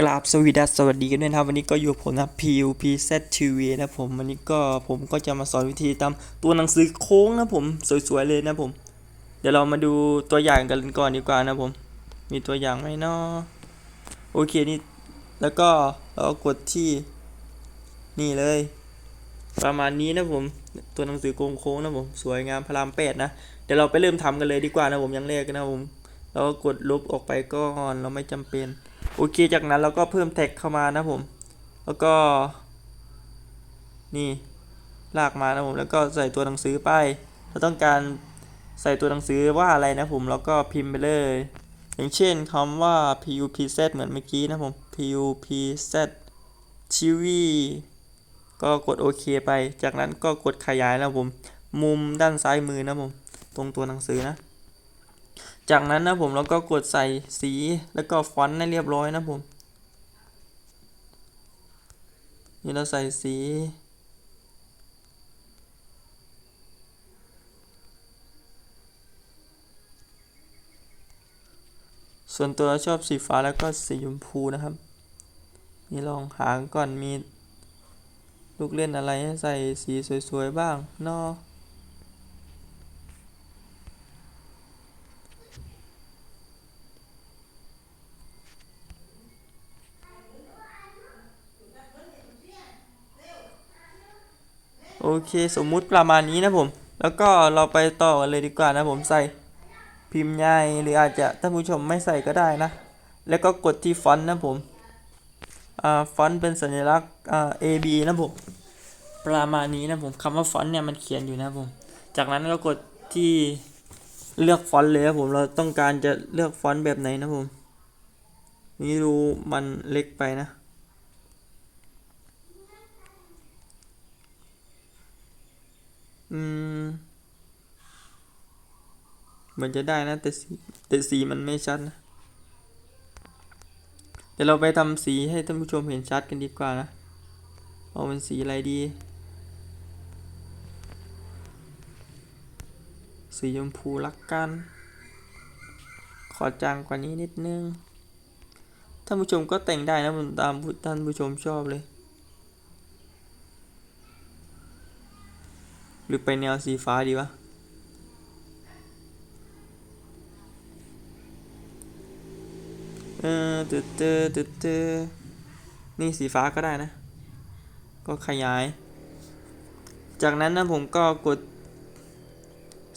กราบสวีดัสสวัสดีกันด้วยนะครับวันนี้ก็อยู่กับผมนะ PUPZ TV นะผมวันนี้ก็ผมก็จะมาสอนวิธีทำตัวหนังสือโค้งนะผมสวยๆเลยนะผม เดี๋ยวเรามาดูตัวอย่างกันก่อนดีกว่านะผม มีตัวอย่างไหมเนาะโอเคนี่แล้วก็เรากดที่นี่เลย ประมาณนี้นะผมตัวหนังสือโค้งๆนะผมสวยงามพรามแปดนะเดี๋ยวเราไปเริ่มทำกันเลยดีกว่านะผมอยังแรกนะผม เราก็กดลบออกไปก่อนเราไม่จำเป็น โอเคจากนั้นเราก็เพิ่มแท็กเข้ามานะผม แล้วก็ นี่ลากมานะผมแล้วก็ใส่ตัวหนังสือไปเราต้องการใส่ตัวหนังสือว่าอะไรนะผมแล้วก็พิมพ์ไปเลย อย่างเช่นคำว่า pupz เหมือนเมื่อกี้นะผม pupz tv ก็กดโอเคไป จากนั้นก็กดขยายนะผม มุมด้านซ้ายมือนะผม ตรงตัวหนังสือนะ จากนั้นนะผมเราก็กดใส่สีแล้วก็ฟอนต์ให้เรียบร้อยนะผมนี่เราใส่สี ส่วนตัวชอบสีฟ้าแล้วก็สีชมพูนะครับ นี่ลองหาก่อนมีลูกเล่นอะไรให้ใส่สีสวยๆบ้างเนาะ โอเคสมมุติประมาณนี้นะผม แล้วก็เราไปต่อกันเลยดีกว่านะผมใส่พิมพ์ใหญ่หรืออาจจะท่านผู้ชมไม่ใส่ก็ได้นะ แล้วก็กดที่ฟอนต์นะผมอ่าฟอนต์เป็นสัญลักษณ์อ่า A B นะผมประมาณนี้นะผมคำว่าฟอนต์เนี่ยมันเขียนอยู่นะผม จากนั้นก็กดที่เลือกฟอนต์เลยนะผมเราต้องการจะเลือกฟอนต์แบบไหนนะผม นี่ดูมันเล็กไปนะ อืมเหมือนจะได้นะ แต่สีแต่สีมันไม่ชัดนะเดี๋ยวเราไปทำสีให้ท่านผู้ชมเห็นชัดกันดีกว่านะ เอาเป็นสีอะไรดี สีชมพูลักกัน ขอจางกว่านี้นิดนึง ท่านผู้ชมก็แต่งได้นะผมตามท่านผู้ชมชอบเลย หรือไปแนวสีฟ้าดีวะ เออตึ๊ดตึ๊ดตึ๊ดตึ๊ดนี่สีฟ้าก็ได้นะ ก็ขยาย จากนั้นนะผมก็กด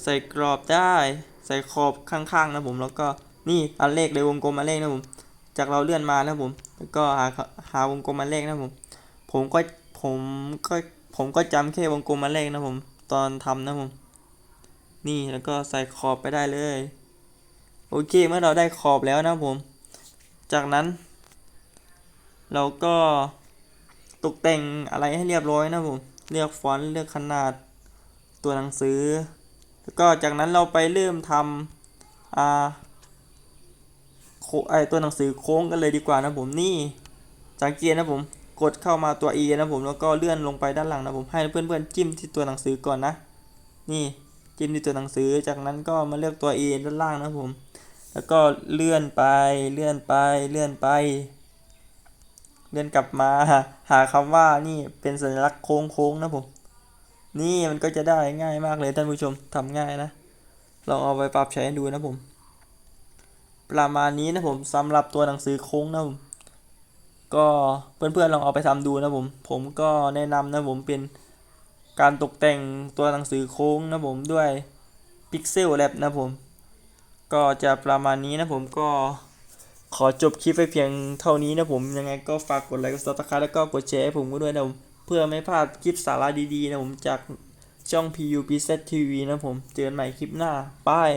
ใส่กรอบได้ ใส่ขอบข้างๆนะผม แล้วก็นี่อันเลขเลยวงกลมอันเลขนะผม จากเราเลื่อนมานะผม แล้วก็หาหาวงกลมอันเลขนะผม ผมก็ผมก็ผมก็จำแค่วงกลมอันเลขนะผม ตอนทำนะผมนี่แล้วก็ใส่ขอบไปได้เลย โอเคเมื่อเราได้ขอบแล้วนะผม จากนั้น เราก็ตกแต่งอะไรให้เรียบร้อยนะผม เลือกฟอนต์เลือกขนาดตัวหนังสือ แล้วก็จากนั้นเราไปเริ่มทำอ่าโคไอตัวหนังสือโค้งกันเลยดีกว่านะผมนี่สังเกตนะผม กดเข้ามาตัว E นะผมแล้วก็เลื่อนลงไปด้านหลังนะผมให้เพื่อนๆจิ้มที่ตัวหนังสือก่อนนะ นี่จิ้มที่ตัวหนังสือจากนั้นก็มาเลือกตัว E ด้านล่างนะผม แล้วก็เลื่อนไปเลื่อนไปเลื่อนไป เลื่อนกลับมาหาคำว่านี่เป็นสัญลักษณ์โค้งๆนะผม นี่มันก็จะได้ง่ายมากเลยท่านผู้ชมทำง่ายนะลองเอาไปปรับใช้ดูนะผม ประมาณนี้นะผมสำหรับตัวหนังสือโค้งนะผม ก็เพื่อนๆลองเอาไปทำดูนะผม ผมก็แนะนำนะผมเป็นการตกแต่งตัวหนังสือโค้งนะผมด้วย Pixel Lab นะผม ก็จะประมาณนี้นะผมก็ขอจบคลิปไปเพียงเท่านี้นะผมยังไงก็ฝากกดไลค์กดซับสไครต์แล้วก็กดแชร์ให้ผมก็ด้วยนะผมเพื่อไม่พลาดคลิปสาระดีๆนะผมจากช่อง PUPZ TV นะผม เจอกันใหม่คลิปหน้าบาย